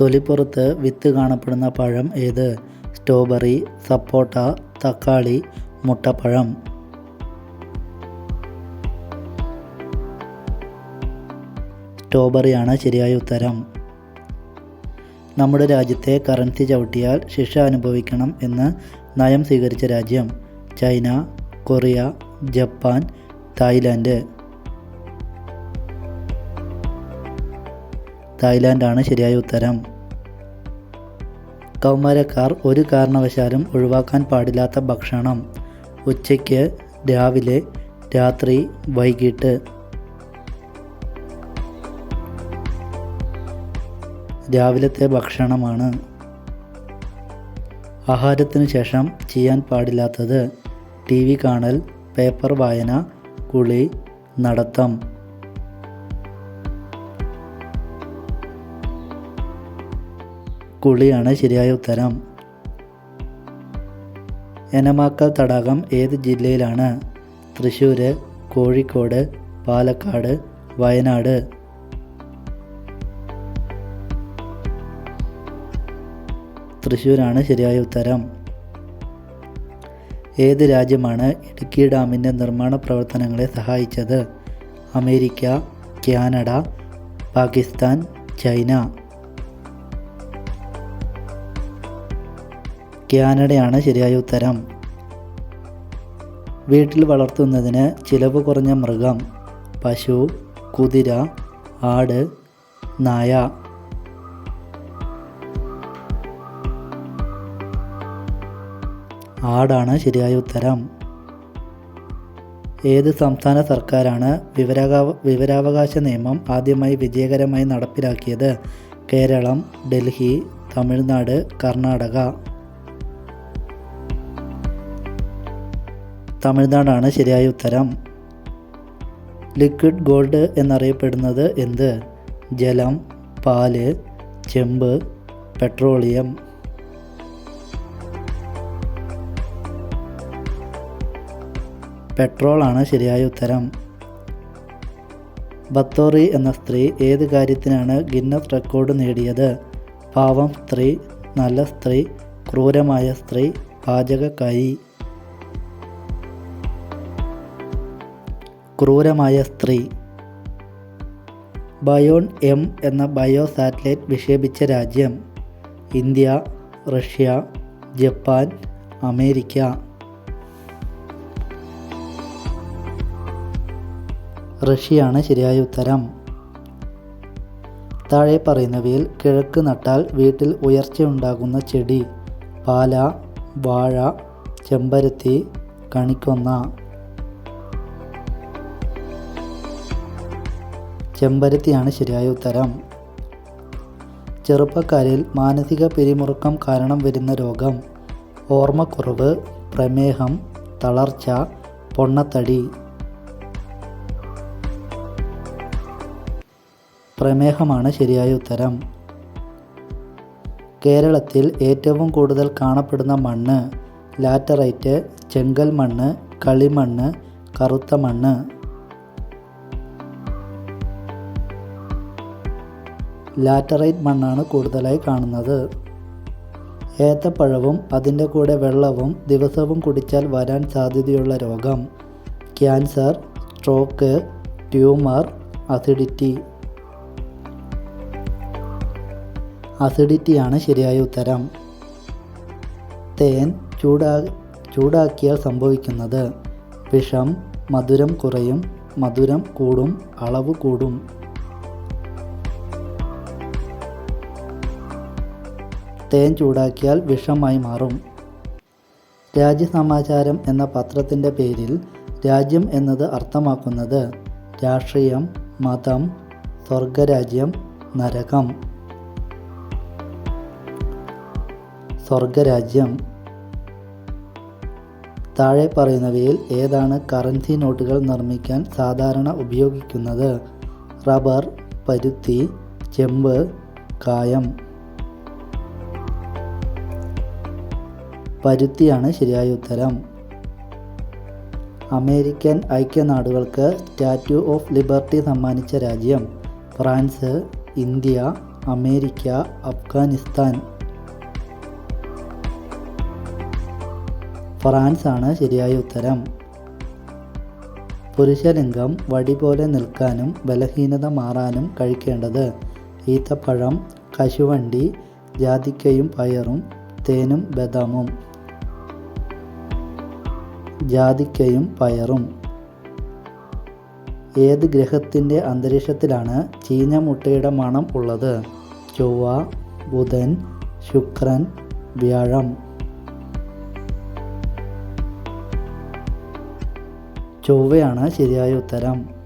തൊലിപ്പുറത്ത് വിത്ത് കാണപ്പെടുന്ന പഴം ഏത്? സ്ട്രോബെറി സപ്പോട്ട തക്കാളി മുട്ടപ്പഴം. സ്ട്രോബെറിയാണ് ശരിയായ ഉത്തരം. നമ്മുടെ രാജ്യത്തെ കറൻസി ചവിട്ടിയാൽ ശിക്ഷ അനുഭവിക്കണം എന്ന് നയം സ്വീകരിച്ച രാജ്യം ചൈന കൊറിയ ജപ്പാൻ തായ്ലാൻഡ്. തായ്ലാൻഡാണ് ശരിയായ ഉത്തരം. കൗമാരക്കാർ ഒരു കാരണവശാലും ഒഴിവാക്കാൻ പാടില്ലാത്ത ഭക്ഷണം. ഉച്ചയ്ക്ക് രാവിലെ രാത്രി വൈകിട്ട്. രാവിലത്തെ ഭക്ഷണമാണ്. ആഹാരത്തിന് ശേഷം ചെയ്യാൻ പാടില്ലാത്തത്. ടി വി കാണൽ പേപ്പർ വായന കുളി നടത്തം. കുളിയാണ് ശരിയായ ഉത്തരം. എനമാക്കൽ തടാകം ഏത് ജില്ലയിലാണ്? തൃശ്ശൂർ കോഴിക്കോട് പാലക്കാട് വയനാട്. തൃശ്ശൂരാണ് ശരിയായ ഉത്തരം. ഏത് രാജ്യമാണ് ഇടുക്കി ഡാമിന്റെ നിർമ്മാണ പ്രവർത്തനങ്ങളെ സഹായിച്ചത്? America Canada Pakistan China. കാനഡയാണ് ശരിയായ ഉത്തരം. വീട്ടിൽ വളർത്തുന്നതിന് ചിലവ് കുറഞ്ഞ മൃഗം പശു കുതിര ആട് നായ. ആടാണ് ശരിയായ ഉത്തരം. ഏത് സംസ്ഥാന സർക്കാരാണ് വിവരാകാ വിവരാവകാശ നിയമം ആദ്യമായി വിജയകരമായി നടപ്പിലാക്കിയത്? കേരളം ഡൽഹി തമിഴ്നാട് കർണാടക. തമിഴ്നാടാണ് ശരിയായ ഉത്തരം. ലിക്വിഡ് ഗോൾഡ് എന്നറിയപ്പെടുന്നത് എന്ത്? ജലം പാൽ ചെമ്പ് പെട്രോളിയം. പെട്രോളാണ് ശരിയായ ഉത്തരം. ബത്തോറി എന്ന സ്ത്രീ ഏത് കാര്യത്തിനാണ് ഗിന്നസ് റെക്കോർഡ് നേടിയത്? പാവം സ്ത്രീ നല്ല സ്ത്രീ ക്രൂരമായ സ്ത്രീ പാചകക്കാരി. ക്രൂരമായ സ്ത്രീ. ബയോൺ എം എന്ന ബയോ സാറ്റലൈറ്റ് വിക്ഷേപിച്ച രാജ്യം. India Russia Japan America. റഷ്യയാണ് ശരിയായ ഉത്തരം. താഴെ പറയുന്നവയിൽ കിഴക്ക് നട്ടാൽ വീട്ടിൽ ഉയർച്ചയുണ്ടാകുന്ന ചെടി. പാല വാഴ ചെമ്പരത്തി കണിക്കൊന്ന. ചെമ്പരത്തിയാണ് ശരിയായ ഉത്തരം. ചെറുപ്പക്കാരിൽ മാനസിക പിരിമുറുക്കം കാരണം വരുന്ന രോഗം ഓർമ്മക്കുറവ് പ്രമേഹം തളർച്ച പൊണ്ണത്തടി. പ്രമേഹമാണ് ശരിയായ ഉത്തരം. കേരളത്തിൽ ഏറ്റവും കൂടുതൽ കാണപ്പെടുന്ന മണ്ണ് ലാറ്ററൈറ്റ് ചെങ്കൽ മണ്ണ് കളിമണ്ണ് കറുത്ത മണ്ണ്. ലാറ്ററൈറ്റ് മണ്ണാണ് കൂടുതലായി കാണുന്നത്. ഏത്തപ്പഴവും അതിന്റെ കൂടെ വെള്ളവും ദിവസവും കുടിച്ചാൽ വരാൻ സാധ്യതയുള്ള രോഗം. Cancer stroke tumour acidity. അസിഡിറ്റിയാണ് ശരിയായ ഉത്തരം. തേൻ ചൂടാ ചൂടാക്കിയാൽ സംഭവിക്കുന്നത്. വിഷം മധുരം കുറയും മധുരം കൂടും അളവ് കൂടും. തേൻ ചൂടാക്കിയാൽ വിഷമായി മാറും. രാജ്യസമാചാരം എന്ന പത്രത്തിന്റെ പേരിൽ രാജ്യം എന്നത് അർത്ഥമാക്കുന്നത് രാഷ്ട്രീയം മതം സ്വർഗരാജ്യം നരകം. സ്വർഗരാജ്യം. താഴെ പറയുന്നവയിൽ ഏതാണ് കറൻസി നോട്ടുകൾ നിർമ്മിക്കാൻ സാധാരണ ഉപയോഗിക്കുന്നത്? റബ്ബർ പരുത്തി ചെമ്പ് കായം. പരുത്തിയാണ് ശരിയായ ഉത്തരം. അമേരിക്കൻ ഐക്യനാടുകൾക്ക് സ്റ്റാറ്റ്യൂ ഓഫ് ലിബർട്ടി സമ്മാനിച്ച രാജ്യം France India America Afghanistan. France ആണ് ശരിയായ ഉത്തരം. പുരുഷലിംഗം വടി പോലെ നിൽക്കാനും ബലഹീനത മാറാനും കഴിക്കേണ്ടത് ഈത്തപ്പഴം കശുവണ്ടി ജാതിക്കയും പയറും തേനും ബദാമും. ജാതിക്കയും പയറും. ഏത് ഗ്രഹത്തിന്റെ അന്തരീക്ഷത്തിലാണ് ചീഞ്ഞ മുട്ടയുടെ മണം ഉള്ളത്? ചൊവ്വ ബുധൻ ശുക്രൻ വ്യാഴം. ചൊവ്വയാണ് ശരിയായ ഉത്തരം.